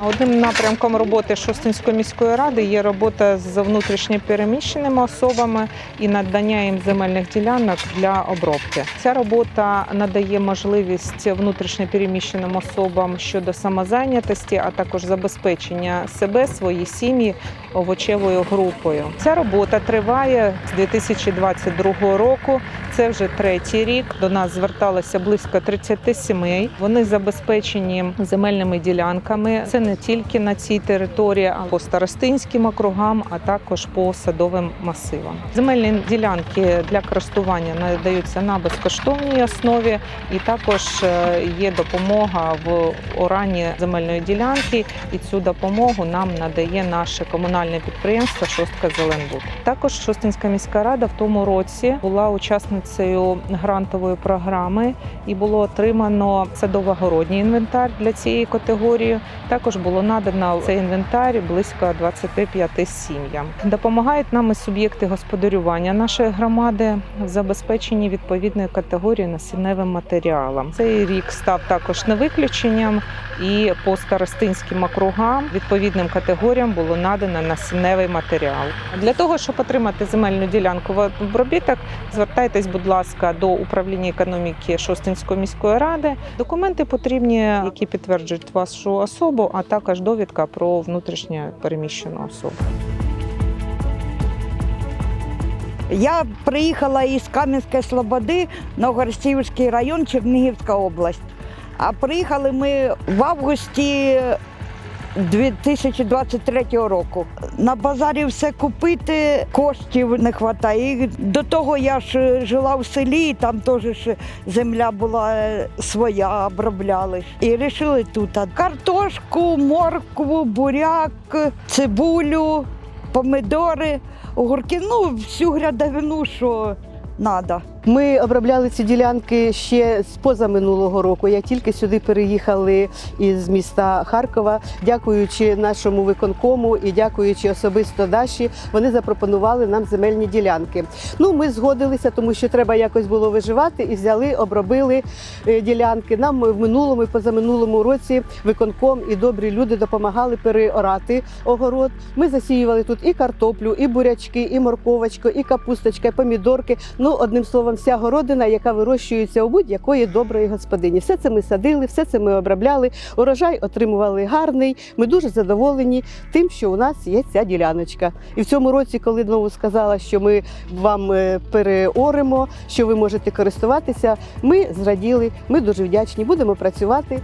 Одним напрямком роботи Шостинської міської ради є робота з внутрішньо переміщеними особами і надання їм земельних ділянок для обробки. Ця робота надає можливість внутрішньо переміщеним особам щодо самозайнятості, а також забезпечення себе, свої сім'ї овочевою групою. Ця робота триває з 2022 року. Це вже третій рік. До нас зверталося близько 30 сімей. Вони забезпечені земельними ділянками. Це не тільки на цій території, а по старостинським округам, а також по садовим масивам. Земельні ділянки для користування надаються на безкоштовній основі, і також е, є допомога в оранні земельної ділянки. І цю допомогу нам надає наше комунальне підприємство Шостка Зеленбуд. Також Шостинська міська рада в тому році була учасницею грантової програми і було отримано садово-городній інвентар для цієї категорії. Також було надано цей інвентар близько 25 сім'ям. Допомагають нам і суб'єкти господарювання нашої громади в забезпеченні відповідної категорії насінневим матеріалом. Цей рік став також не виключенням, і по старостинським округам відповідним категоріям було надано насінневий матеріал. Для того, щоб отримати земельну ділянку в обробіток, звертайтесь, будь ласка, до управління економіки Шостинської міської ради. Документи потрібні, які підтверджують вашу особу, а також довідка про внутрішньо переміщену особу. Я приїхала із Кам'янської Слободи, Новгородцівський район, Чернігівська область. А приїхали ми в августі 2023 року. На базарі все купити, коштів не вистачає. І до того я ж жила в селі, там теж ж земля була е, своя, обробляли. І вирішили тут картошку, моркву, буряк, цибулю, помидори, огурки, ну всю грядовину, що треба. Ми обробляли ці ділянки ще з позаминулого року. Як тільки сюди переїхали із міста Харкова, дякуючи нашому виконкому і дякуючи особисто Даші, вони запропонували нам земельні ділянки. Ну, ми згодилися, тому що треба якось було виживати, і взяли, обробили е, ділянки. Нам в минулому і позаминулому році виконком і добрі люди допомагали переорати огород. Ми засіювали тут і картоплю, і бурячки, і морковочку, і капусточка, і помідорки. Ну, одним словом, вся городина, яка вирощується у будь-якої доброї господині. Все це ми садили, все це ми обробляли. Урожай отримували гарний. Ми дуже задоволені тим, що у нас є ця діляночка. І в цьому році, коли знову сказала, що ми вам е, переоримо, що ви можете користуватися, ми зраділи. Ми дуже вдячні. Будемо працювати.